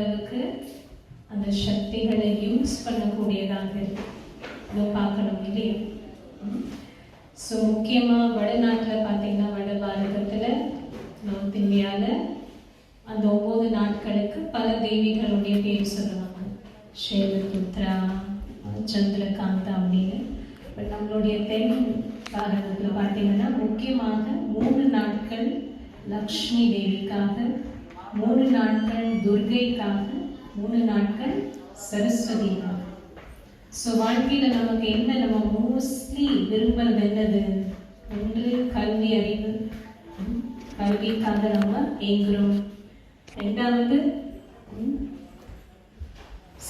அளவுக்கு அந்த சக்திகளை யூஸ் பண்ணக்கூடியதாக இருக்கு. இதை பார்க்கணும் இல்லையா? ஸோ முக்கியமாக வடநாட்டில் பார்த்தீங்கன்னா வட பாரதத்தில் நார்த் இந்தியாவில் அந்த ஒவ்வொரு நாட்களுக்கு பல தேவிகளுடைய பேர் சொல்லுவாங்க. ஷேவபுத்ரா சந்திரகாந்தா அப்படின்னு. பட் நம்மளுடைய தென் பாரதத்தில் பார்த்தீங்கன்னா முக்கியமாக மூணு நாட்கள் லக்ஷ்மி தேவிக்காக மூணு நாட்கள் துர்கைக்காக மூணு நாட்கள் சரஸ்வதிக்காக. ஸோ வாழ்க்கையில் நமக்கு என்ன நம்ம மோஸ்ட்லி விரும்புறது என்னது? ஒன்று கல்வி அறிவு. கல்விக்காக நம்ம ஏங்குறோம் ரெண்டாவது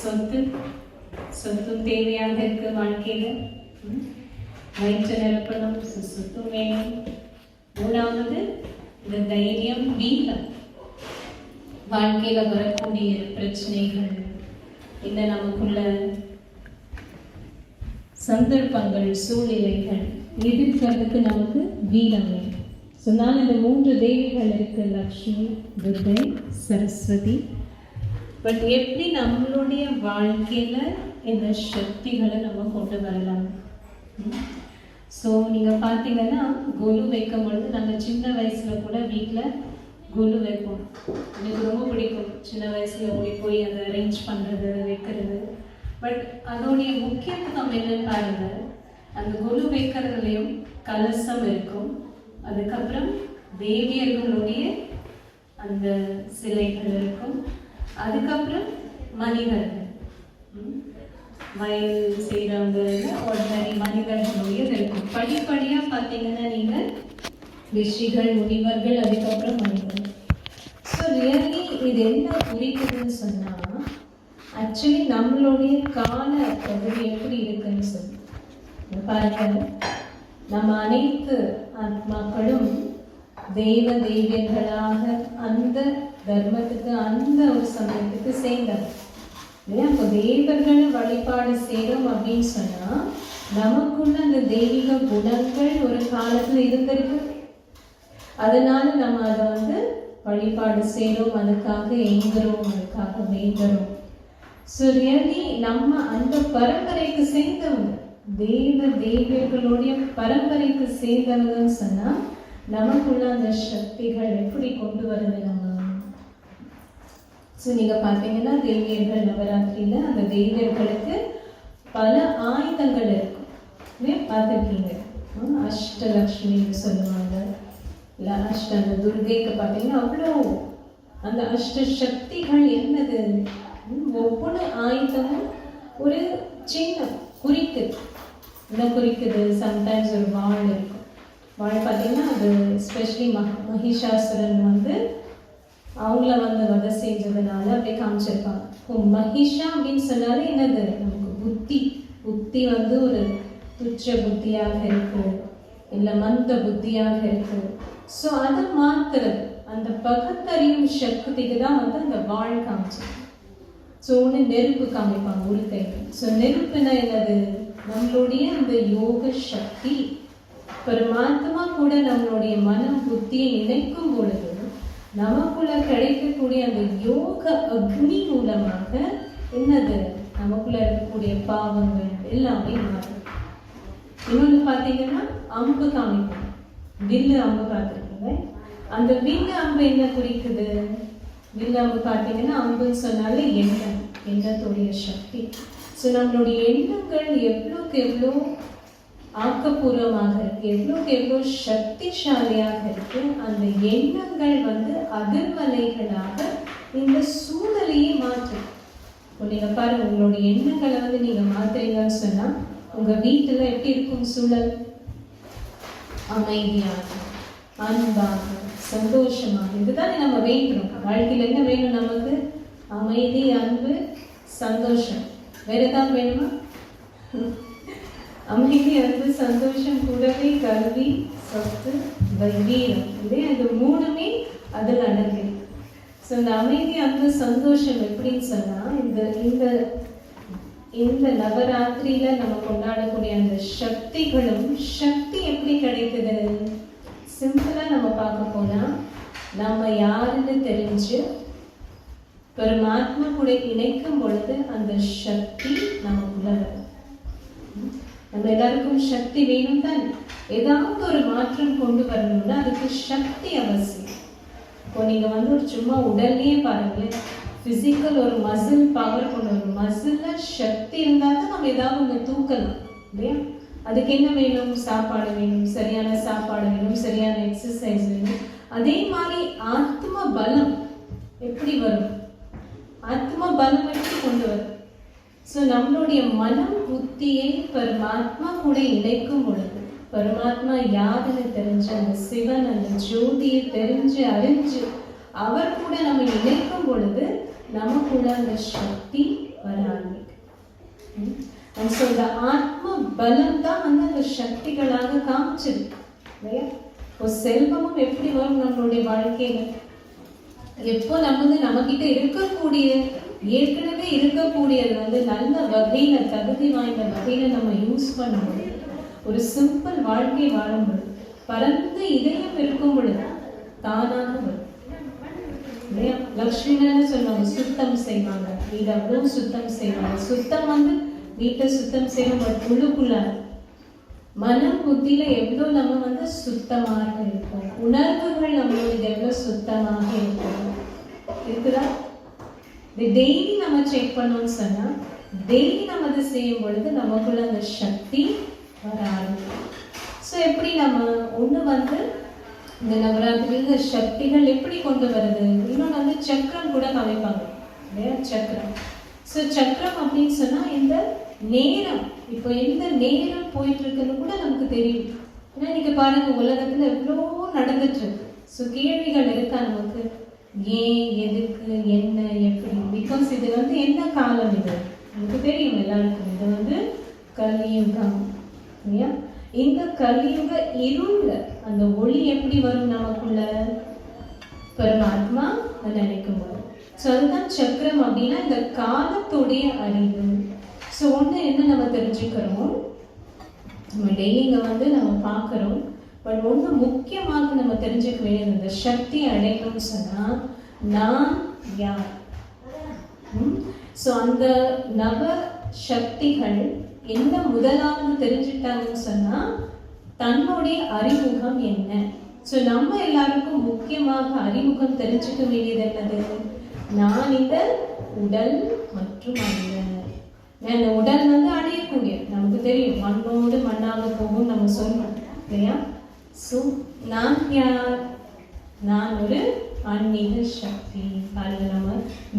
சொத்து. சொத்தும் தேவையாக இருக்கு வாழ்க்கையில். வயிற்று நிரப்பணும் சொத்தும் வேணும். மூணாவது இந்த தைரியம் வீரம். வாழ்க்கையில வரக்கூடிய பிரச்சனைகள் இல்லை நமக்குள்ள சந்தர்ப்பங்கள் சூழ்நிலைகள் எதிர்க்கிறதுக்கு நமக்கு வீரம் ஸோ சொன்னால் இந்த மூன்று தேவிகள் இருக்கு லக்ஷ்மி துர்கை சரஸ்வதி. பட் எப்படி நம்மளுடைய வாழ்க்கையில இந்த சக்திகளை நம்ம கொண்டு வரலாம்? ஸோ நீங்கள் பார்த்தீங்கன்னா கொலு வைக்கும் பொழுது நாங்கள் சின்ன வயசில் கூட வீட்டில் குண்டு வைப்போம் எனக்கு ரொம்ப பிடிக்கும். சின்ன வயசில் ஓடி போய் அதை அரேஞ்ச் பண்ணுறது வைக்கிறது. பட் அதோடைய முக்கியத்துவம் என்னன்னு பாருங்கள் அந்த கொலு வைக்கிறதுலையும் கலசம் இருக்கும். அதுக்கப்புறம் தேவியர்களுடைய அந்த சிலைகள் இருக்கும். அதுக்கப்புறம் மனிதர்கள். வயல் செய்கிறவங்க ordinary மனிதர்களுடைய இருக்கும். படிப்படியாக பார்த்தீங்கன்னா நீங்கள் ரிஷிகள் முனிவர்கள் அதுக்கப்புறம் மனிதர்கள். ஸோ ரியலி இது என்ன குறிக்குதுன்னு சொன்னால் ஆக்சுவலி நம்மளுடைய கால பகுதி எப்படி இருக்குன்னு சொல்லி. பாருங்க. நம்ம அனைத்து ஆத்மாக்களும் தெய்வ தெய்வங்களாக அந்த தர்மத்துக்கு அந்த ஒரு சமயத்துக்கு சேர்ந்தவர் இல்லையா அப்போ தெய்வர்கள் வழிபாடு செய்கிறோம் அப்படின்னு சொன்னால் நமக்குள்ள அந்த தெய்வீக குணங்கள் ஒரு காலத்தில் இருந்திருக்கு. அதனால நம்ம அதை வந்து வழிபாடு செய்கிறோம் அதுக்காக எங்குறோம் அதுக்காக வேண்டுறோம். ஸோ ரியலி நம்ம அந்த பரம்பரைக்கு சேர்ந்தவங்க தெய்வ தெய்வங்களுடைய பரம்பரைக்கு சேர்ந்தவங்கன்னு சொன்னா நமக்குள்ள அந்த சக்திகள் எப்படி கொண்டு வருது நம்ம? ஸோ நீங்கள் பார்த்தீங்கன்னா தேவியர்கள் நவராத்திரியில் அந்த தெய்வர்களுக்கு பல ஆயுதங்கள் இருக்கும். பார்த்துருக்கீங்க? அஷ்டலக்ஷ்மின்னு சொல்லுவாங்க. இல்லை அஷ்ட அந்த துர்கைக்கு பார்த்தீங்கன்னா அவ்வளோ அந்த அஷ்ட சக்திகள் என்னது? ஒவ்வொரு ஆயுதமும் ஒரு சின்ன குறிக்குது என்ன குறிக்குது? சம்டைம்ஸ் ஒரு வாள் இருக்கும். வாழ் பார்த்தீங்கன்னா அது எஸ்பெஷலி மஹ மகிஷாசுரன் வந்து அவங்கள வந்து வதை செஞ்சதுனால அப்படியே காமிச்சிருப்பாங்க. இப்போ மகிஷா அப்படின்னு சொன்னாலே என்னது? நமக்கு புத்தி. புத்தி வந்து ஒரு துச்ச புத்தியாக இருக்கும். இல்லை மந்த புத்தியாக இருக்கும். ஸோ அதை மாத்துறது அந்த பகுத்தறியும் சக்திக்கு தான் வந்து அந்த வாழ் காமிச்சு ஸோ ஒன்று நெருப்பு காமிப்பாங்க உருக்கை ஸோ நெருப்புனா என்னது? நம்மளுடைய அந்த யோக சக்தி. பரமாத்மா கூட நம்மளுடைய மனம் புத்தியை இணைக்கும் பொழுது நமக்குள்ள கிடைக்கக்கூடிய அந்த யோக அக்னி மூலமாக என்னது? நமக்குள்ள இருக்கக்கூடிய பாவங்கள் எல்லாமே மாறும். இன்னொன்று பார்த்தீங்கன்னா அம்பு காமிப்போம் வில்லு அம்பு பார்த்துருக்கீங்க. அந்த வில்லு அம்பு என்ன குறிக்குது? வில்லு அம்பு பார்த்தீங்கன்னா அம்புன்னு சொன்னாலே எண்ணம் எண்ணத்துடைய சக்தி. ஸோ நம்மளுடைய எண்ணங்கள் எவ்வளோக்கு எவ்வளோ ஆக்கப்பூர்வமாக இருக்கு எவ்வளோக்கு எவ்வளோ சக்திசாலியாக இருக்கு அந்த எண்ணங்கள் வந்து அதிர்வலைகளாக இந்த சூழலையே மாற்றும். இப்போ நீங்கள் பாருங்கள் உங்களுடைய எண்ணங்களை வந்து நீங்கள் மாற்றுறீங்கன்னு சொன்னால் உங்கள் வீட்டில் எப்படி இருக்கும் சூழல்? அமைதியாக அன்பாக சந்தோஷமாக. இதுதானே நம்ம வேண்டுறோம். வாழ்க்கையில் என்ன வேணும் நமக்கு? அமைதி அன்பு சந்தோஷம். வேற ஏதாவது வேணுமா? அமைதி அன்பு சந்தோஷம் கூடவே கல்வி சொத்து வீரம் இதே அந்த மூணுமே அதில் அடங்கு ஸோ இந்த அமைதி அன்பு சந்தோஷம் எப்படின்னு சொன்னால் இந்த இந்த இந்த நவராத்திரியில நம்ம கொண்டாடக்கூடிய அந்த சக்திகளும் சக்தி எப்படி கிடைக்குது? சிம்பிளா நம்ம பார்க்க போனா நம்ம யாருன்னு தெரிஞ்சு பரமாத்மா கூட இணைக்கும் பொழுது அந்த சக்தி நமக்குள்ள வரும். நம்ம எல்லாருக்கும் சக்தி வேணும் தான் ஏதாவது ஒரு மாற்றம் கொண்டு வரணும்னா அதுக்கு சக்தி அவசியம். இப்போ நீங்க வந்து ஒரு சும்மா உடல்லையே பாருங்களேன். பிசிக்கல் ஒரு மசில் பவர் கொண்டு வரும் மசிலில் சக்தி இருந்தால் தான் நம்ம ஏதாவது ஒன்று தூக்கலாம் இல்லையா? அதுக்கு என்ன வேணும்? சாப்பாடு வேணும் சரியான சாப்பாடு வேணும் சரியான எக்ஸசைஸ் வேணும். அதே மாதிரி ஆத்ம பலம் எப்படி வரும்? ஆத்ம பலம் எப்படி கொண்டு வரும்? ஸோ நம்மளுடைய மனம் புத்தியை பரமாத்மா கூட இணைக்கும் பொழுது பரமாத்மா யாருன்னு தெரிஞ்சு அந்த சிவன் அந்த ஜோதியை தெரிஞ்சு அறிஞ்சு அவர் கூட நம்ம இணைக்கும் பொழுது நமக்குள்ள அந்த சக்தி வர ஆரம்பிக்கும் ஸோ இந்த ஆத்ம பலம் தான் வந்து அந்த சக்திகளாக காமிச்சிருக்கு. இல்லையா? செல்வமும் எப்படி வரும் நம்மளுடைய வாழ்க்கையில? எப்போ நம்ம வந்து நம்மக்கிட்ட இருக்கக்கூடிய ஏற்கனவே இருக்கக்கூடியது வந்து நல்ல வகையில தகுதி வாய்ந்த வகையில நம்ம யூஸ் பண்ணும்போது ஒரு சிம்பிள் வாழ்க்கை வாழும்பொழுது பரந்த இதயம் இருக்கும் பொழுது தானாக வரும். லக்ஷ்மின்னு சொல்லுவாங்க சுத்தம் செய்வாங்க. வீடாகவும் சுத்தம் செய்வாங்க. சுத்தம் வந்து வீட்டை சுத்தம் செய்வாங்க பட் உள்ளுக்குள்ள மனம் புத்தியில எவ்வளோ நம்ம வந்து சுத்தமாக இருப்போம் உணர்வுகள் நம்மளுக்கு எவ்வளோ சுத்தமாக இருக்கும். இருக்குதா? இது டெய்லி நம்ம செக் பண்ணோம்னு சொன்னால் டெய்லி நம்ம அதை செய்யும் பொழுது நமக்குள்ள அந்த சக்தி வர ஆரம்பிக்கும் ஸோ எப்படி நம்ம ஒன்று வந்து இந்த நவராத்திரியில் இந்த சக்திகள் எப்படி கொண்டு வருது? இன்னொன்று வந்து சக்கரம் கூட கலைப்பாங்க. இல்லையா? சக்கரம். ஸோ சக்கரம் அப்படின்னு சொன்னால் இந்த நேரம். இப்போ எந்த நேரம் போயிட்டு இருக்குன்னு கூட நமக்கு தெரியும். ஏன்னா இன்னைக்கு பாருங்க உலகத்துல எவ்வளோ நடந்துட்டு இருக்கு ஸோ கேள்விகள் இருக்கா நமக்கு? ஏன் எதுக்கு என்ன எப்படி? பிகாஸ் இது வந்து என்ன காலம் இது? நமக்கு தெரியும் எல்லாருக்கும். இது வந்து கலியுகம் இல்லையா? இந்த கலியுக இருள்ல அந்த ஒளி எப்படி வரும் நமக்குள்ள? பரமாத்மா நினைக்கும் போது ஸோ அதுதான் சக்கரம் அப்படின்னா இந்த காலத்துடைய அறிவு. ஸோ ஒன்று என்ன நம்ம தெரிஞ்சுக்கிறோம்? நம்ம டெய்லி இங்கே வந்து நம்ம பார்க்குறோம். பட் ஒன்று முக்கியமாக நம்ம தெரிஞ்சுக்க வேண்டியது இந்த சக்தி அடையணும்னு சொன்னால் நான் யார்? ஸோ அந்த நவ சக்திகள் என்ன முதலாவது தெரிஞ்சுக்கிட்டாங்கன்னு சொன்னால் தன்னுடைய அறிமுகம் என்ன? ஸோ நம்ம எல்லாருக்கும் முக்கியமாக அறிமுகம் தெரிஞ்சுக்க வேண்டியது என்னது? நான் இந்த உடல் மற்றும் அல்ல நான் உடல் வந்து அடையக்கூடிய நமக்கு தெரியும் மண்ணோடு மண்ணாக போகும் நம்ம சொல்றோம் இல்லையா? ஸோ நான் யார்? நான் ஒரு ஆன்மீக சக்தி. அல்லது நம்ம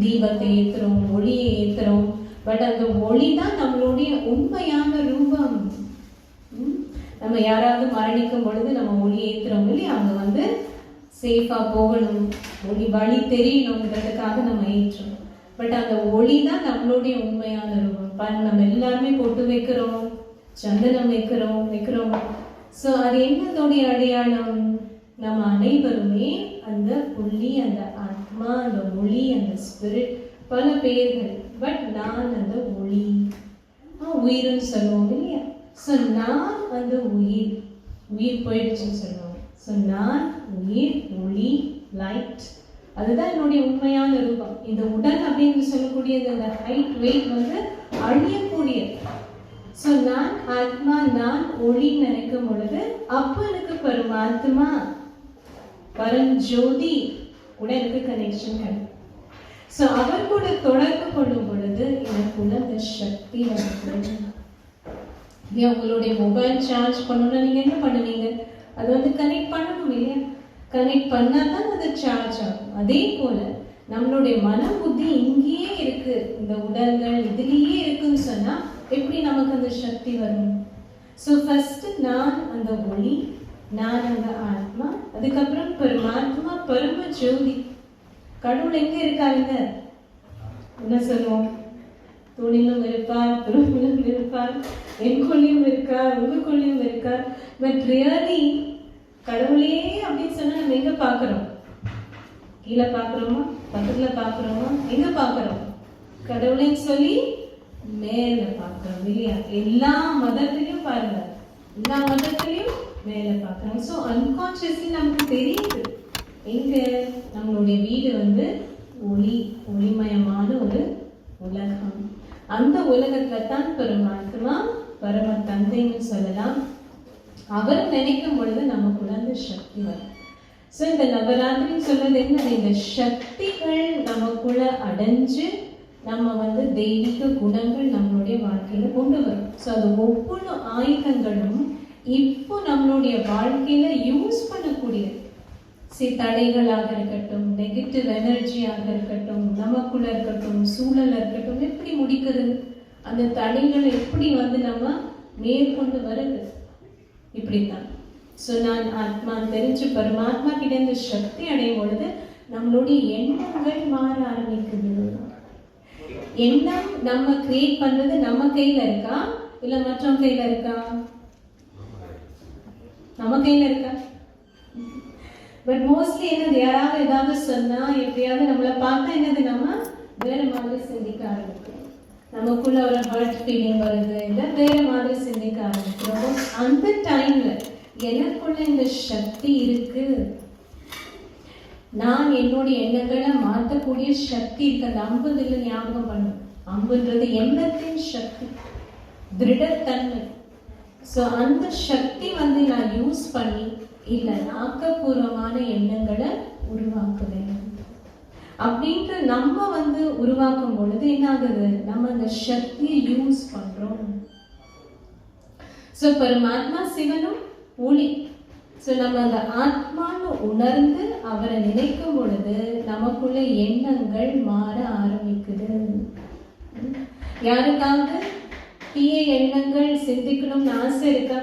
தீபத்தை ஏற்றுறோம் ஒளியை ஏற்றுறோம் பட் அந்த ஒளி தான் நம்மளுடைய உண்மையான ரூபம். நம்ம யாராவது மரணிக்கும் பொழுது நம்ம ஒளி ஏற்றுறோம் இல்லையா? அங்க வந்து சேஃபா போகணும். ஒளி வழி தெரியணுன்றதுக்காக நம்ம ஏற்றுறோம். பட் அந்த ஒளி தான் நம்மளுடைய உண்மையான ரூபம். பாருங்க நம்ம எல்லாருமே பொட்டு வைக்கிறோம் சந்தனம் வைக்கிறோம் வைக்கிறோம். ஸோ அது என்னத்தோடைய அடையாளம்? நம்ம அனைவருமே அந்த புள்ளி அந்த ஆத்மா அந்த ஒளி அந்த ஸ்பிரிட் பல பெயர்கள் பட் நான் அந்த ஒளி ஆ, உயிர்னு சொல்லுவோம் இல்லையா? ஸோ நான் அந்த உயிர் உயிர் போயிடுச்சுன்னு சொல்லுவாங்க ஸோ நான் உயிர் ஒளி லைட் அதுதான் என்னுடைய உண்மையான ரூபம். இந்த உடல் அப்படின்னு சொல்லக்கூடியது அந்த ஹைட் வெயிட் வந்து அழியக்கூடியது ஸோ நான் ஆத்மா நான் ஒளி நினைக்கும் பொழுது அப்போ எனக்கு பரமாத்மா பரஞ்சோதி கூட எனக்கு கனெக்ஷன் கிடைக்கும். ஸோ அவர் கூட தொடர்பு கொள்ளும் பொழுது எனக்குள்ள அந்த சக்தி வந்து இல்லையா உங்களுடைய மொபைல் சார்ஜ் பண்ணணும்னா நீங்க என்ன பண்ணுவீங்க அது வந்து கனெக்ட் பண்ணணும் இல்லையா? கனெக்ட் பண்ணால் தான் அது சார்ஜ் ஆகும். அதே போல நம்மளுடைய மன புத்தி இங்கேயே இருக்கு. இந்த உடல்கள் இதுலேயே இருக்குன்னு சொன்னா எப்படி நமக்கு அந்த சக்தி வரும்? ஸோ ஃபர்ஸ்ட் நான் அந்த ஒளி நான் அந்த ஆத்மா அதுக்கப்புறம் பரமாத்மா பரம ஜோதி கடவுள் எங்க இருக்காருங்க? என்ன சொல்லுவோம்? துணிலும் இருப்பார் துருவிலும் இருப்பார் எனக்குள்ளேயும் இருக்கார் உங்களுக்குள்ளேயும் இருக்கார். பட் ரியலி கடவுளே அப்படின்னு சொன்னா நம்ம எங்க பார்க்குறோம்? கீழே பாக்குறோமா பக்கத்துல பாக்குறோமா எங்க பாக்குறோம் கடவுளைன்னு சொல்லி மேல பார்க்குறோம் இல்லையா? எல்லா மதத்திலையும் பாருங்க. எல்லா மதத்திலையும் மேல பார்க்குறோம். ஸோ அன்கான்சியஸ்லி நமக்கு தெரியுது. எங்க நம்மளுடைய வீடு வந்து ஒளி ஒளிமயமான ஒரு உலகம். அந்த உலகத்துல தான் பெருமாத்மா பரம தந்தைன்னு சொல்லலாம். அவர் நினைக்கும் பொழுது நமக்குள்ள அந்த சக்தி வரும். ஸோ இந்த நவராத்திரின்னு சொல்றது என்ன இந்த சக்திகள் நமக்குள்ள அடைஞ்சு நம்ம வந்து தெய்வீக குணங்கள் நம்மளுடைய வாழ்க்கையில கொண்டு வரும். ஸோ அது ஒவ்வொரு ஆயுதங்களும் இப்போ நம்மளுடைய வாழ்க்கையில யூஸ் பண்ணக்கூடியது. சி தடைகளாக இருக்கட்டும் நெகட்டிவ் எனர்ஜியாக இருக்கட்டும் நமக்குள்ள இருக்கட்டும் சூழல் இருக்கட்டும் எப்படி முடிக்கிறது அந்த தடைகளை எப்படி வந்து நம்ம மேற்கொண்டு வருது? இப்படித்தான். ஸோ நான் ஆத்மா தெரிஞ்சு பரமாத்மா கிட்ட இந்த சக்தி அடையும் பொழுது நம்மளுடைய எண்ணங்கள் மாற ஆரம்பிக்குது. எண்ணம் நம்ம கிரியேட் பண்றது நம்ம கையில இருக்கா? இல்ல மற்றவங்க கையில இருக்கா? நம்ம கையில இருக்கா? பட் மோஸ்ட்லி என்னது யாராவது ஏதாவது சொன்னால் எப்படியாவது நம்மளை பார்த்தா என்னது நம்ம வேறு மாதிரி சிந்திக்க ஆரம்பிக்கிறோம். நமக்குள்ள ஒரு ஹர்ட் ஃபீலிங் வருது இல்லை வேறு மாதிரி சிந்திக்க ஆரம்பிக்கிறோம். அந்த டைமில் எனக்குள்ள இந்த சக்தி இருக்கு. நான் என்னுடைய எண்ணங்களை மாற்றக்கூடிய சக்தி இருக்கு. அந்த அம்புதில் ஞாபகம் பண்ணும் அம்புன்றது எண்ணத்தின் சக்தி. திருடத்தன்மை ஸோ அந்த சக்தி வந்து நான் யூஸ் பண்ணி இல்லை ஆக்கப்பூர்வமான எண்ணங்களை உருவாக்க வேண்டும். அப்படின்ட்டு நம்ம வந்து உருவாக்கும் பொழுது என்ன ஆகுது நம்ம அந்த சக்தியை யூஸ் பண்றோம். ஸோ பரமாத்மா சிவனும் ஒளி. ஸோ நம்ம அந்த ஆத்மான்னு உணர்ந்து அவரை நினைக்கும் பொழுது நமக்குள்ள எண்ணங்கள் மாற ஆரம்பிக்குது. யாருக்காவது தீய எண்ணங்கள் சிந்திக்கணும்னு ஆசை இருக்கா?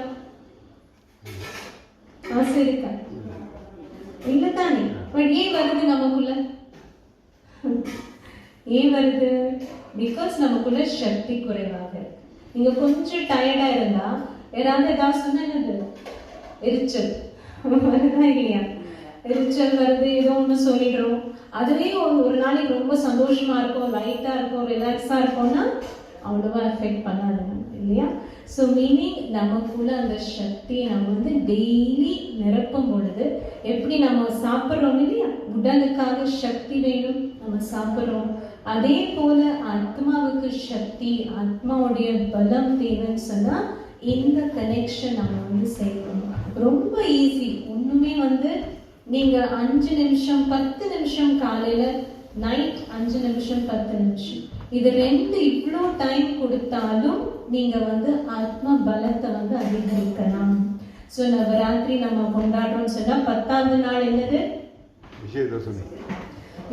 ஆசை இருக்கா இல்ல தானே பட் ஏன் வருது நமக்குள்ள? ஏன் வருது? பிகாஸ் நமக்குள்ள சக்தி குறைவாக இருக்கு. நீங்க கொஞ்சம் டயர்டா இருந்தா ஏதாவது ஏதாவது சொன்னா என்னது எரிச்சல். வருதா இல்லையா? எரிச்சல் வருது ஏதோ ஒன்று சொல்லிடுறோம். அதுவே ஒரு ஒரு நாளைக்கு ரொம்ப சந்தோஷமா இருக்கும் லைட்டா இருக்கும் ரிலாக்ஸா இருக்கும்னா அவ்வளோவா எஃபெக்ட் பண்ணாது இல்லையா? ஸோ மீனிங் நமக்குள்ள அந்த சக்தியை நம்ம வந்து டெய்லி நிரப்பும் பொழுது எப்படி நம்ம சாப்பிட்றோம் இல்லையா? உடலுக்காக சக்தி வேணும் நம்ம சாப்பிட்றோம். அதே போல ஆத்மாவுக்கு சக்தி ஆத்மாவுடைய பலம் தேவைன்னு சொன்னால் இந்த கனெக்ஷன் நம்ம வந்து செய்யணும். ரொம்ப ஈஸி ஒன்றுமே வந்து நீங்கள் அஞ்சு நிமிஷம் பத்து நிமிஷம் காலையில் நைட் அஞ்சு நிமிஷம் பத்து நிமிஷம். இது ரெண்டு இவ்வளோ டைம் கொடுத்தாலும் நீங்க வந்து ஆத்ம பலத்தை வந்து அதிகரிக்கலாம். ஸோ நவராத்திரி நம்ம கொண்டாடுறோம்னு சொன்னா பத்தாவது நாள் என்னது? விஜயதசமி.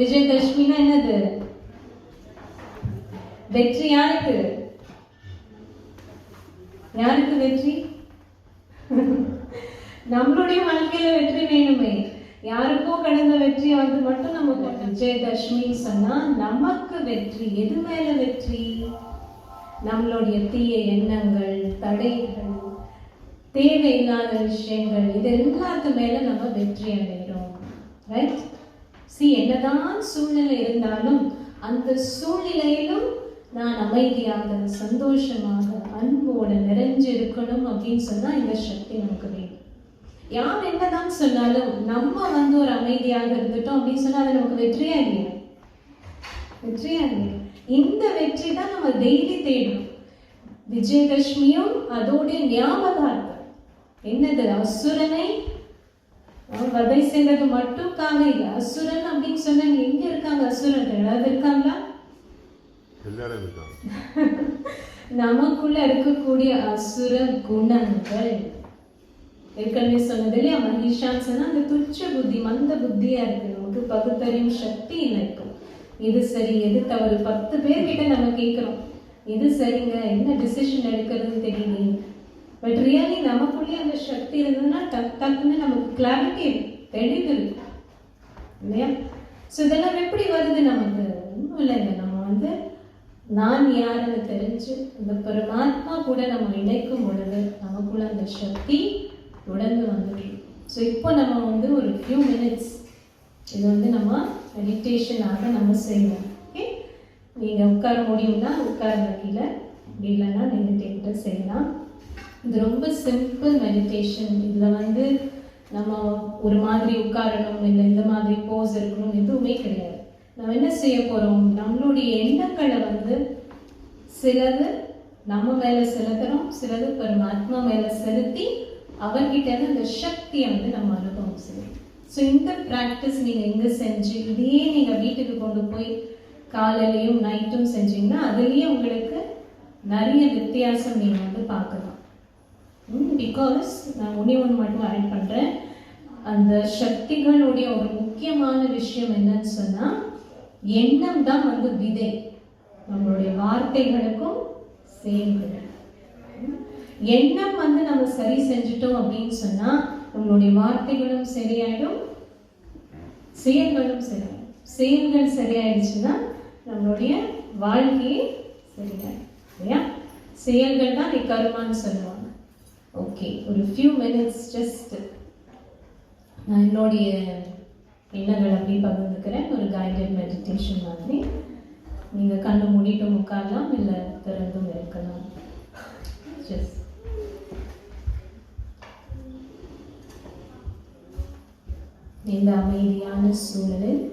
விஜயதசமினா என்னது? வெற்றி யாருக்கு? யாருக்கு வெற்றி? நம்மளுடைய வாழ்க்கையில வெற்றி வேணுமே. யாருக்கோ கடந்த வெற்றி அது மட்டும் நம்ம கொண்டு- விஜயதசமி சொன்னா நமக்கு வெற்றி எது மேல வெற்றி? நம்மளுடைய தீய எண்ணங்கள் தடைகள் தேவையில்லாத விஷயங்கள் இது எல்லாத்து மேல நம்ம வெற்றி அடைகிறோம். ரைட் சி என்னதான் சூழ்நிலை இருந்தாலும் அந்த சூழ்நிலையிலும் நான் அமைதியாக சந்தோஷமாக அன்போடு நிறைஞ்சு இருக்கணும் அப்படின்னு சொன்னா இந்த சக்தி நமக்கு வேணும். யார் என்னதான் சொன்னாலும் நம்ம வந்து ஒரு அமைதியாக இருந்துட்டோம் அப்படின்னு சொன்னா அது நமக்கு வெற்றியா இல்லையா? வெற்றியா இல்லையா? இந்த வெற்றி தான் நம்ம டெய்லி தேடணும். விஜயதசமியும் அதோடைய ஞாபகார்த்தம். என்னது? அசுரனை வதை செய்தது மட்டும்காக இல்லை அசுரன் அப்படின்னு சொன்னாங்க எங்க இருக்காங்க? அசுரர்கள் ஏதாவது இருக்காங்களா? நமக்குள்ள இருக்கக்கூடிய அசுர குணங்கள். ஏற்கனவே சொன்னது இல்லையா மகிஷாசனா அந்த துச்ச புத்தி மந்த புத்தியா இருக்கு. நமக்கு பகுத்தறியும் சக்தி இல்லை இது சரி எது தவறு? பத்து பேர்கிட்ட நம்ம கேட்கிறோம். இது சரிங்க என்ன டிசிஷன் எடுக்கிறதுன்னு தெரியலையே. பட் ரியலி நமக்குள்ளேயே அந்த சக்தி இருந்ததுன்னா டக் டக்குன்னு நமக்கு கிளாரிட்டி தெளிவு இல்லையா? ஸோ இதெல்லாம் எப்படி வருது நமக்கு? ஒன்றும் இல்லைங்க நம்ம வந்து நான் யாருன்னு தெரிஞ்சு இந்த பரமாத்மா கூட நம்ம இணைக்கும் பொழுது நமக்குள்ள அந்த சக்தி தொடர்ந்து வந்துட்டு ஸோ இப்போ நம்ம வந்து ஒரு ஃபியூ மினிட்ஸ் இது வந்து நம்ம மெடிடேஷனாக நம்ம செய்வோம். ஓகே நீங்கள் உட்கார முடியும்னா உட்காருங்க கீழே அப்படி இல்லைன்னா நீங்கள் செய்யலாம். இது ரொம்ப சிம்பிள் மெடிடேஷன் இதில் வந்து நம்ம ஒரு மாதிரி உட்காரணும் இல்லை இந்த மாதிரி போஸ் இருக்கணும் எதுவுமே கிடையாது. நம்ம என்ன செய்ய போகிறோம் நம்மளுடைய எண்ணங்களை வந்து சிலது நம்ம மேலே செலுத்துகிறோம் சிலது பரமாத்மா மேலே செலுத்தி அவர்கிட்ட இருந்து அந்த சக்தியை வந்து நம்ம அனுபவம் செய்யணும் ஸோ இந்த ப்ராக்டிஸ் நீங்கள் எங்கே செஞ்சு இதையே நீங்கள் வீட்டுக்கு கொண்டு போய் காலையிலையும் நைட்டும் செஞ்சீங்கன்னா அதுலேயே உங்களுக்கு நிறைய வித்தியாசம் நீங்கள் வந்து பார்க்கலாம். பிகாஸ் நான் ஒன்றே ஒன்று மட்டும் ஆட் பண்ணுறேன் அந்த சக்திகளுடைய ஒரு முக்கியமான விஷயம் என்னன்னு சொன்னால் எண்ணம் தான் வந்து விதை. நம்மளுடைய வார்த்தைகளுக்கும் சேர்ந்து. எண்ணம் வந்து நம்ம சரி செஞ்சுட்டோம் அப்படின்னு சொன்னால் நம்மளுடைய வார்த்தைகளும் சரியாயிடும் செயல்களும் சரியாயிடும். செயல்கள் சரியாயிடுச்சுன்னா நம்மளுடைய வாழ்க்கையே சரியாயிடும். இல்லையா? செயல்கள் தான் நீ கர்மான்னு சொல்லுவாங்க. ஓகே ஒரு ஃபியூ மினிட்ஸ் ஜஸ்ட் நான் என்னுடைய எண்ணங்கள் அப்படி பகிர்ந்துக்கிறேன். ஒரு கைடட் மெடிடேஷன் மாதிரி. நீங்கள் கண்ணு மூடிட்டும் உட்காரலாம் இல்லை திறந்தும் இருக்கலாம். ஜஸ்ட் இந்த அமைதியான சூழலில்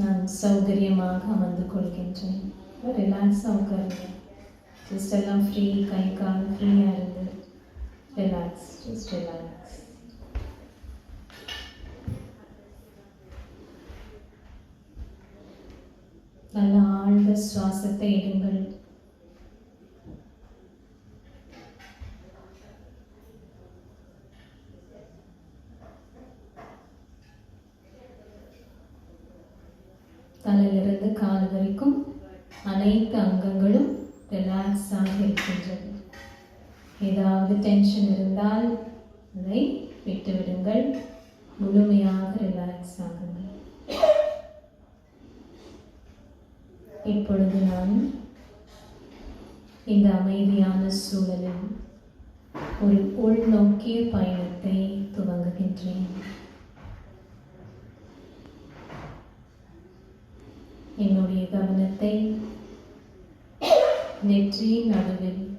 நான் சௌகரியமாக அமர்ந்து கொள்கின்றேன். ரிலாக்ஸாக உட்காருங்க. ஜஸ்ட் எல்லாம் ஃப்ரீ கை கால் ஃப்ரீயாக இருந்து ரிலாக்ஸ் ஜஸ்ட் ரிலாக்ஸ் நல்ல ஆழ்ந்த சுவாசத்தை எடுங்கள் தலையிலிருந்து கால் வரைக்கும் அனைத்து அங்கங்களும் ரிலாக்ஸாக இருக்கின்றது ஏதாவது டென்ஷன் இருந்தால் அதை விட்டுவிடுங்கள் முழுமையாக ரிலாக்ஸ் ஆகுங்கள் இப்பொழுது நான் இந்த அமைதியான சூழலில் ஒரு உள்நோக்கிய பயணத்தை துவங்குகின்றேன் என்னுடைய கவனத்தை நெற்றியின் நடுவில்.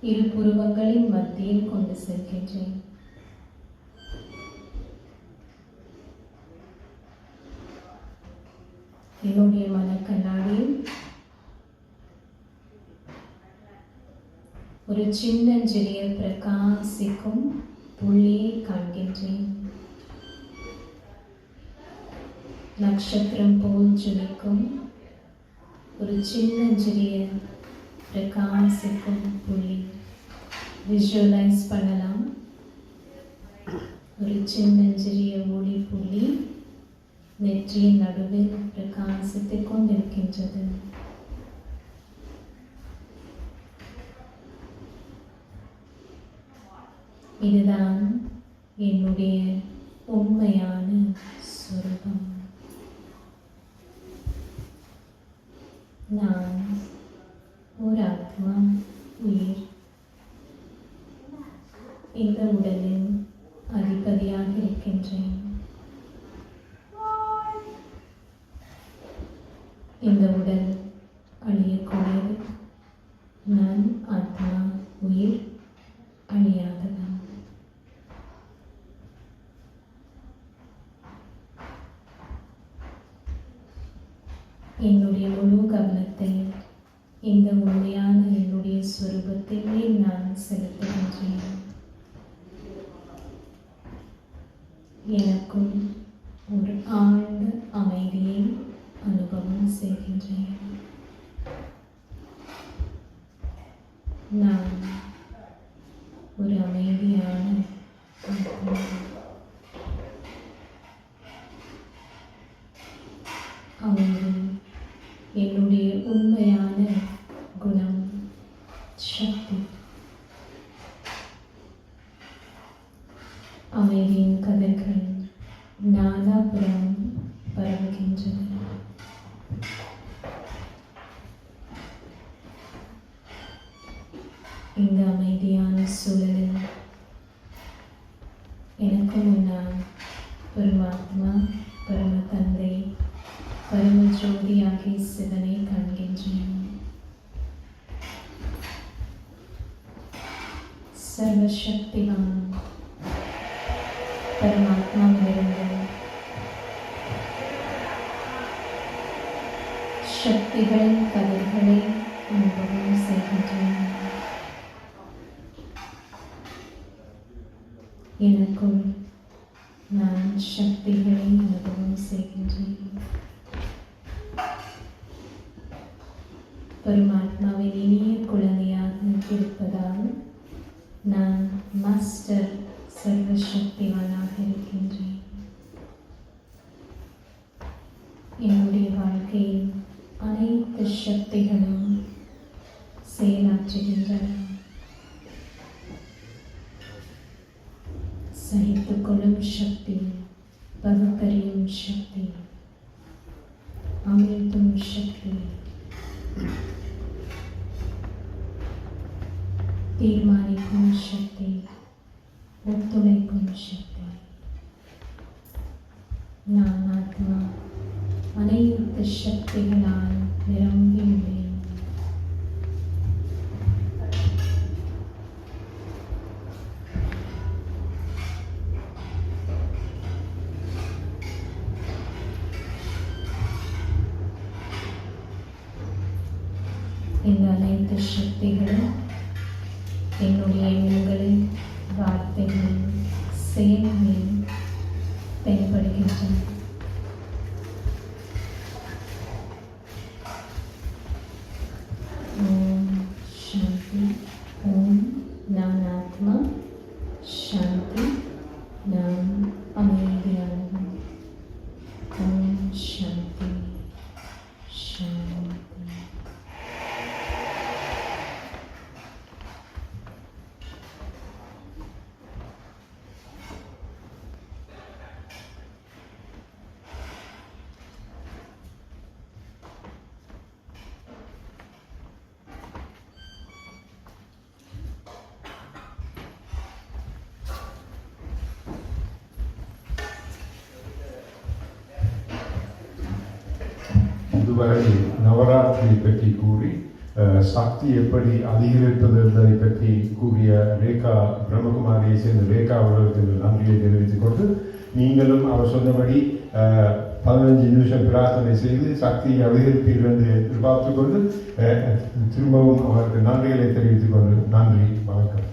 இரு புருவங்களின் மத்தியில் கொண்டு செல்கின்றேன். என்னுடைய மனக்கண்ணாடியில் ஒரு சின்னஞ்சிறிய பிரகாசிக்கும் புள்ளியை காண்கின்றேன். நட்சத்திரம் போல் ஜொலிக்கும் ஒரு சின்னஞ்சிறிய பிரகாசிக்கும் புள்ளி. விஷுவலைஸ் பண்ணலாம். ஒரு சின்னஞ்சிறிய ஒளி புள்ளி. நெற்றியின் நடுவில் பிரகாசித்துக் கொண்டிருக்கின்றது இதுதான் என்னுடைய உண்மையான சுரூபம். நான் ஒரு ஆத்மா உயிர் இந்த உடலின் அதிபதியாக இருக்கின்றேன் இந்த உடல் அழியக்கூடியது நான் ஆத்மா உயிர் அழியாதவன் என்னுடைய முழு கவனத்தை இந்த உண்மையான என்னுடைய ஸ்வரூபத்தின் மேல் நான் செலுத்துகின்றேன் எனக்கும் ஒரு ஆழ்ந்த அமைதியை அனுபவம் செய்கின்றேன் நான் ஒரு அமைதியான ஆத்மா. அமைதி என்னுடைய உண்மையான குணம் சக்தி அமைதியின் கதிர்கள் நாலாபுரம் பரவுகின்றன இந்த அமைதியான சூழலில் எனக்கு முன்னால் பரமாத்மா பரம தந்தை பரம ஜோதியாகிய சிவனை காண்கின்றேன் சர்வசக்திவான் பரமாத்மாவிலிருந்து சக்திகள் கதிர்களை அனுபவம் செய்கின்றன எனக்குள் நான் சக்திகளை அனுபவம் செய்கின்றேன் பரமாத்மாவின் இனிய குழந்தையாக இருப்பதால் நான் மாஸ்டர் சர்வசக்திவானாக இருக்கின்றேன் என்னுடைய வாழ்க்கையில் அனைத்து சக்திகளும் செயலாற்றுகின்றன சகித்துக் கொள்ளும் சக்தி பகுத்தறியும் சக்தி அமிழ்த்தும் சக்தி தீர்மானிக்கும் சக்தி ஒத்துழைக்கும் சக்தி நான் ஆத்மா அனைத்து சக்திகளால் என்னுடைய எண்ணங்களில் வார்த்தைகளில் செயல்களில் இதுவரை நவராத்திரி பற்றி கூறி சக்தி எப்படி அதிகரிப்பது என்பதை பற்றி கூறிய ரேகா பிரம்மகுமாரியை சேர்ந்த ரேகா அவர்களுக்கு நன்றியை தெரிவித்துக் கொண்டு நீங்களும் அவர் சொன்னபடி பதினஞ்சு நிமிஷம் பிரார்த்தனை செய்து சக்தியை அதிகரிப்பீர்கள் என்று எதிர்பார்த்துக் கொண்டு திரும்பவும் அவருக்கு நன்றிகளை தெரிவித்துக் கொண்டு நன்றி வணக்கம்.